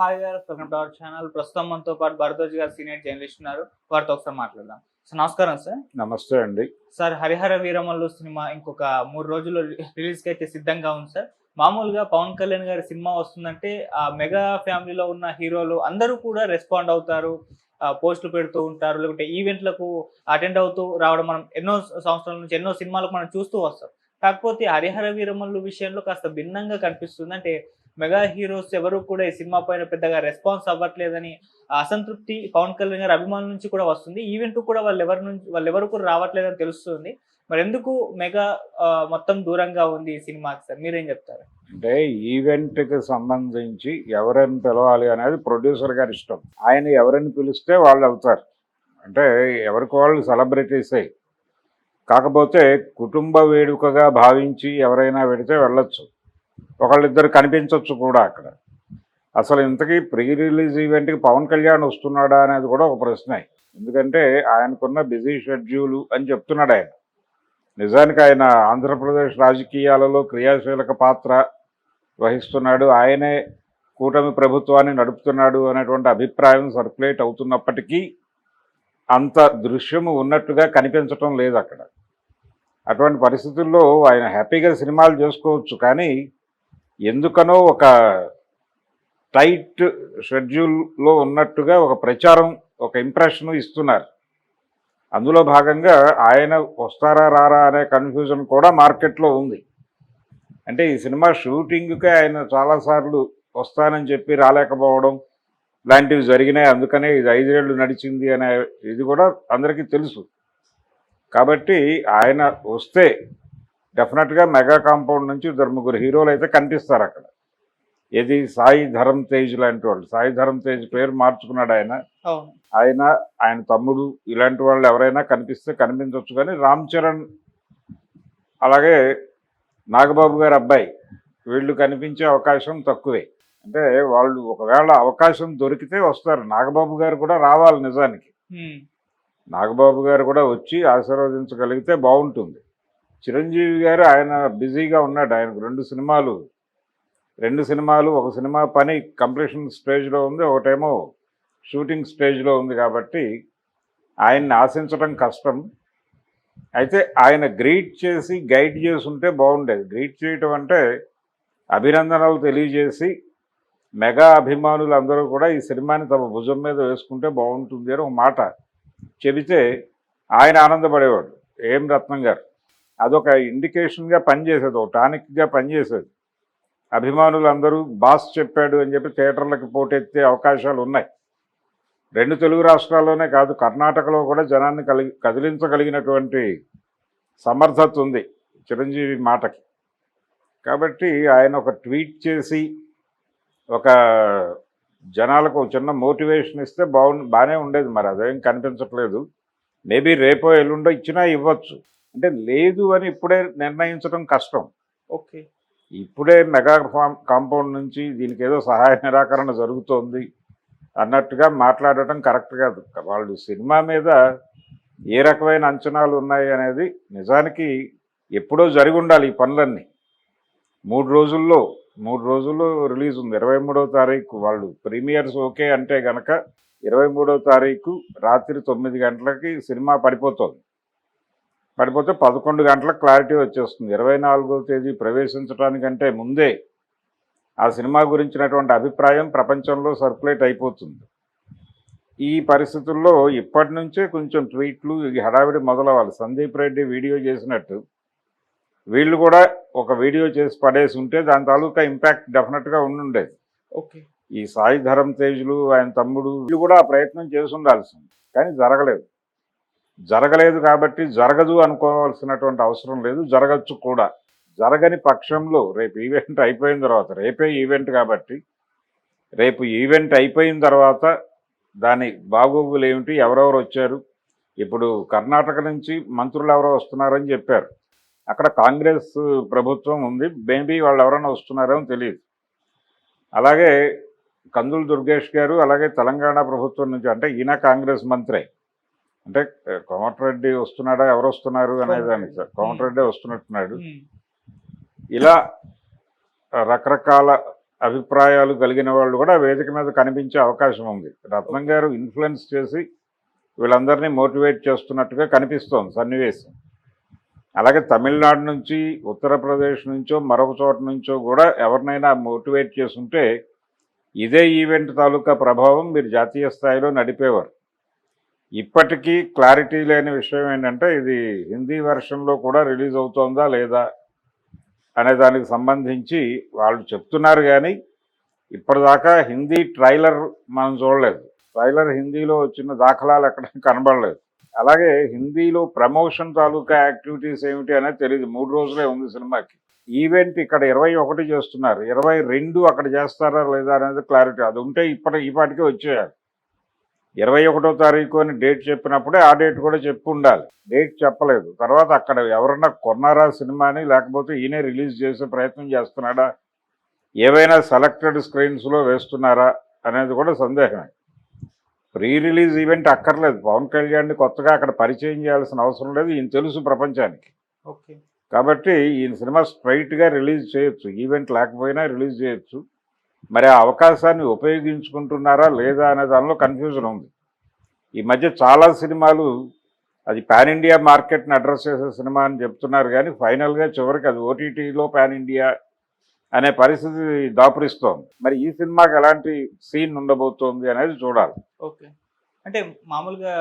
Hi గారు welcome to our channel ప్రస్తుతం మనతో పాటు భరద్వాజ్ గారు సీనియర్ జర్నలిస్ట్ ఉన్నారు. వారితో ఒకసారి మాట్లాడదాం. సార్ నమస్కారం సార్ నమస్తే అండి. సార్ హరిహర వీరమల్లు సినిమా ఇంకొక మూడు రోజులు రిలీజ్కి అయితే సిద్ధంగా ఉంది సార్ మామూలుగా పవన్ కళ్యాణ్ గారి సినిమా వస్తుందంటే ఆ మెగా ఫ్యామిలీలో ఉన్న హీరోలు అందరూ కూడా రెస్పాండ్ అవుతారు పోస్టులు పెడుతూ ఉంటారు లేకుంటే ఈవెంట్లకు అటెండ్ అవుతూ రావడం మనం ఎన్నో సంవత్సరాల నుంచి ఎన్నో సినిమాలకు మనం చూస్తూ వస్తాం. కాకపోతే హరిహర వీరమల్లు విషయంలో కాస్త భిన్నంగా కనిపిస్తుంది అంటే మెగా హీరోస్ ఎవరు కూడా ఈ సినిమా పైన పెద్దగా రెస్పాన్స్ అవ్వట్లేదని అసంతృప్తి పవన్ కళ్యాణ్ గారి అభిమానుల నుంచి కూడా వస్తుంది. ఈవెంట్ కూడా వాళ్ళు ఎవరి నుంచి వాళ్ళు ఎవరు కూడా రావట్లేదని తెలుస్తుంది. మరి ఎందుకు మెగా మొత్తం దూరంగా ఉంది ఈ సినిమాకి సార్? మీరేం చెప్తారు? అంటే ఈవెంట్కి సంబంధించి ఎవరిని పిలవాలి అనేది ప్రొడ్యూసర్ గారి ఇష్టం. ఆయన ఎవరిని పిలిస్తే వాళ్ళు అవుతారు. అంటే ఎవరికి వాళ్ళు సెలబ్రిటీసే. కాకపోతే కుటుంబ వేడుకగా భావించి ఎవరైనా వెడితే వెళ్ళొచ్చు. ఒకళ్ళిద్దరు కనిపించవచ్చు కూడా అక్కడ. అసలు ఇంతకీ ప్రీ రిలీజ్ ఈవెంట్కి పవన్ కళ్యాణ్ వస్తున్నాడా అనేది కూడా ఒక ప్రశ్న. ఎందుకంటే ఆయనకున్న బిజీ షెడ్యూలు అని చెప్తున్నాడు ఆయన. నిజానికి ఆయన ఆంధ్రప్రదేశ్ రాజకీయాలలో క్రియాశీలక పాత్ర వహిస్తున్నాడు. ఆయనే కూటమి ప్రభుత్వాన్ని నడుపుతున్నాడు అనేటువంటి అభిప్రాయం సర్క్యులేట్ అవుతున్నప్పటికీ అంత దృశ్యము ఉన్నట్టుగా కనిపించటం లేదు అక్కడ. అటువంటి పరిస్థితుల్లో ఆయన హ్యాపీగా సినిమాలు చేసుకోవచ్చు కానీ ఎందుకనో ఒక టైట్ షెడ్యూల్లో ఉన్నట్టుగా ఒక ప్రచారం ఒక ఇంప్రెషన్ ఇస్తున్నారు. అందులో భాగంగా ఆయన వస్తారా రారా అనే కన్ఫ్యూజన్ కూడా మార్కెట్లో ఉంది. అంటే ఈ సినిమా షూటింగ్కే ఆయన చాలాసార్లు వస్తానని చెప్పి రాలేకపోవడం లాంటివి జరిగినాయి. అందుకనే ఇది ఐదేళ్ళు నడిచింది అనే ఇది కూడా అందరికీ తెలుసు. కాబట్టి ఆయన వస్తే డెఫినెట్గా మెగా కాంపౌండ్ నుంచి ఇద్దరు ముగ్గురు హీరోలు అయితే కనిపిస్తారు అక్కడ. ఇది సాయి ధరమ్ తేజ్ లాంటి వాళ్ళు. సాయి ధరమ్ తేజ్ పేరు మార్చుకున్నాడు ఆయన. ఆయన ఆయన తమ్ముడు ఇలాంటి వాళ్ళు ఎవరైనా కనిపిస్తే కనిపించవచ్చు కానీ రామ్ చరణ్ అలాగే నాగబాబు గారి అబ్బాయి వీళ్ళు కనిపించే అవకాశం తక్కువే. అంటే వాళ్ళు ఒకవేళ అవకాశం దొరికితే వస్తారు. నాగబాబు గారు కూడా రావాలి నిజానికి. నాగబాబు గారు కూడా వచ్చి ఆశీర్వదించగలిగితే బాగుంటుంది. చిరంజీవి గారు ఆయన బిజీగా ఉన్నాడు. ఆయనకు రెండు సినిమాలు రెండు సినిమాలు ఒక సినిమా పని కంప్లీషన్ స్టేజ్లో ఉంది ఒకటేమో షూటింగ్ స్టేజ్లో ఉంది కాబట్టి ఆయన్ని ఆశించడం కష్టం. అయితే ఆయన గ్రీట్ చేసి గైడ్ చేసి ఉంటే బాగుండేది. గ్రీట్ చేయటం అంటే అభినందనలు తెలియజేసి మెగా అభిమానులు అందరూ కూడా ఈ సినిమాని తమ భుజం మీద వేసుకుంటే బాగుంటుంది అని ఒక మాట చెబితే ఆయన ఆనందపడేవాడు. ఏం రత్నం గారు? అదొక ఇండికేషన్గా పనిచేసేది ఒక టానిక్గా పనిచేసేది. అభిమానులు అందరూ బాస్ చెప్పాడు అని చెప్పి థియేటర్లకు పోటెత్తే అవకాశాలు ఉన్నాయి. రెండు తెలుగు రాష్ట్రాల్లోనే కాదు కర్ణాటకలో కూడా జనాన్ని కలిగి కదిలించగలిగినటువంటి సమర్థత ఉంది చిరంజీవి మాటకి. కాబట్టి ఆయన ఒక ట్వీట్ చేసి ఒక జనాలకు ఒక చిన్న మోటివేషన్ ఇస్తే బాగు బాగానే ఉండేది మరి అదేం కనిపించట్లేదు. మేబీ రేపో ఎల్లుండో ఇచ్చినా ఇవ్వచ్చు. అంటే లేదు అని ఇప్పుడే నిర్ణయించడం కష్టం. ఓకే. ఇప్పుడే మెగా ఫామ్ కాంపౌండ్ నుంచి దీనికి ఏదో సహాయ నిరాకరణ జరుగుతోంది అన్నట్టుగా మాట్లాడటం కరెక్ట్ కాదు. వాళ్ళు సినిమా మీద ఏ రకమైన అంచనాలు ఉన్నాయి అనేది నిజానికి ఎప్పుడో జరిగి ఉండాలి ఈ పనులన్నీ. మూడు రోజుల్లో మూడు రోజుల్లో రిలీజ్ ఉంది. ఇరవై మూడవ తారీఖు వాళ్ళు ప్రీమియర్స్ ఓకే అంటే గనక ఇరవై మూడవ తారీఖు రాత్రి తొమ్మిది గంటలకి సినిమా పడిపోతుంది. పడిపోతే పదకొండు గంటలకు క్లారిటీ వచ్చేస్తుంది. ఇరవై నాలుగో తేదీ ప్రవేశించడానికంటే ముందే ఆ సినిమా గురించినటువంటి అభిప్రాయం ప్రపంచంలో సర్క్యులేట్ అయిపోతుంది. ఈ పరిస్థితుల్లో ఇప్పటి నుంచే కొంచెం ట్వీట్లు హడావిడి మొదలవ్వాలి. సందీప్ రెడ్డి వీడియో చేసినట్టు వీళ్ళు కూడా ఒక వీడియో చేసి పడేసి ఉంటే దాని తాలూకా ఇంపాక్ట్ డెఫినెట్గా ఉండుండేది. ఓకే. ఈ సాయి ధరం తేజులు ఆయన తమ్ముడు వీళ్ళు కూడా ఆ ప్రయత్నం చేసి ఉండాల్సింది. కానీ జరగలేదు. జరగలేదు కాబట్టి జరగదు అనుకోవాల్సినటువంటి అవసరం లేదు జరగచ్చు కూడా. జరగని పక్షంలో రేపు ఈవెంట్ అయిపోయిన తర్వాత రేపే ఈవెంట్ కాబట్టి రేపు ఈవెంట్ అయిపోయిన తర్వాత దాని బాగోగులు ఏమిటి ఎవరెవరు వచ్చారు? ఇప్పుడు కర్ణాటక నుంచి మంత్రులు ఎవరో వస్తున్నారని చెప్పారు. అక్కడ కాంగ్రెస్ ప్రభుత్వం ఉంది మేబీ వాళ్ళు ఎవరైనా వస్తున్నారో తెలియదు. అలాగే కందులు దుర్గేష్ గారు అలాగే తెలంగాణ ప్రభుత్వం నుంచి అంటే ఈయన కాంగ్రెస్ మంత్రే. అంటే కోమటిరెడ్డి వస్తున్నాడా? ఎవరు వస్తున్నారు? అనేదానికి సార్ కోమటిరెడ్డి వస్తున్నట్టున్నాడు. ఇలా రకరకాల అభిప్రాయాలు కలిగిన వాళ్ళు కూడా వేదిక మీద కనిపించే అవకాశం ఉంది. రత్నం గారు ఇన్ఫ్లుయెన్స్ చేసి వీళ్ళందరినీ మోటివేట్ చేస్తున్నట్టుగా కనిపిస్తోంది సన్నివేశం. అలాగే తమిళనాడు నుంచి ఉత్తరప్రదేశ్ నుంచో మరొక చోట నుంచో కూడా ఎవరినైనా మోటివేట్ చేస్తుంటే ఇదే ఈవెంట్ తాలూకా ప్రభావం మీరు జాతీయ స్థాయిలో నడిపేవారు. ఇప్పటికీ క్లారిటీ లేని విషయం ఏంటంటే ఇది హిందీ వెర్షన్లో కూడా రిలీజ్ అవుతోందా లేదా అనే దానికి సంబంధించి వాళ్ళు చెప్తున్నారు కానీ ఇప్పటిదాకా హిందీ ట్రైలర్ మనం చూడలేదు. ట్రైలర్ హిందీలో వచ్చిన దాఖలాలు ఎక్కడ కనబడలేదు. అలాగే హిందీలో ప్రమోషన్ తాలూకా యాక్టివిటీస్ ఏమిటి అనేది తెలియదు మూడు రోజులే ఉంది సినిమాకి. ఈవెంట్ ఇక్కడ ఇరవై ఒకటి చేస్తున్నారు. ఇరవై రెండు అక్కడ చేస్తారా లేదా అనేది క్లారిటీ. అది ఉంటే ఇప్పటి ఈ పాటికే వచ్చేయాలి. ఇరవై ఒకటో తారీఖు అని డేట్ చెప్పినప్పుడే ఆ డేట్ కూడా చెప్పి ఉండాలి డేట్ చెప్పలేదు. తర్వాత అక్కడ ఎవరన్నా కొన్నారా సినిమాని లేకపోతే ఈయనే రిలీజ్ చేసే ప్రయత్నం చేస్తున్నాడా? ఏవైనా సెలెక్టెడ్ స్క్రీన్స్లో వేస్తున్నారా అనేది కూడా సందేహమే. ప్రీ రిలీజ్ ఈవెంట్ అక్కర్లేదు. పవన్ కళ్యాణ్ని కొత్తగా అక్కడ పరిచయం చేయాల్సిన అవసరం లేదు. ఈయన తెలుసు ప్రపంచానికి. ఓకే. కాబట్టి ఈయన సినిమా స్ట్రైట్గా రిలీజ్ చేయొచ్చు. ఈవెంట్ లేకపోయినా రిలీజ్ చేయొచ్చు. మరి ఆ అవకాశాన్ని ఉపయోగించుకుంటున్నారా లేదా అనే దానిలో కన్ఫ్యూజన్ ఉంది. ఈ మధ్య చాలా సినిమాలు అది పాన్ ఇండియా మార్కెట్ని అడ్రస్ చేసే సినిమా అని చెప్తున్నారు కానీ ఫైనల్గా చివరికి అది ఓటీటీలో పాన్ ఇండియా అనే పరిస్థితి దాపురిస్తోంది. మరి ఈ సినిమాకి ఎలాంటి సీన్ ఉండబోతోంది అనేది చూడాలి. ఓకే. అంటే మామూలుగా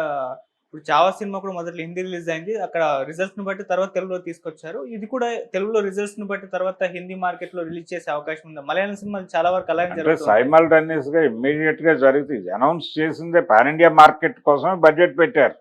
ఇప్పుడు చావా సినిమా కూడా మొదట్లో హిందీ రిలీజ్ అయింది. అక్కడ రిజల్ట్స్ని బట్టి తర్వాత తెలుగులో తీసుకొచ్చారు. ఇది కూడా తెలుగులో రిజల్ట్స్ని బట్టి తర్వాత హిందీ మార్కెట్లో రిలీజ్ చేసే అవకాశం ఉంది. మలయాళం సినిమాలు చాలా వరకు అలాగే జరుగుతుంది సైమల్టేనియస్గా ఇమ్మీడియట్గా జరుగుతుంది అనౌన్స్ చేసిందే పాన్ ఇండియా మార్కెట్ కోసమే బడ్జెట్ పెట్టారు.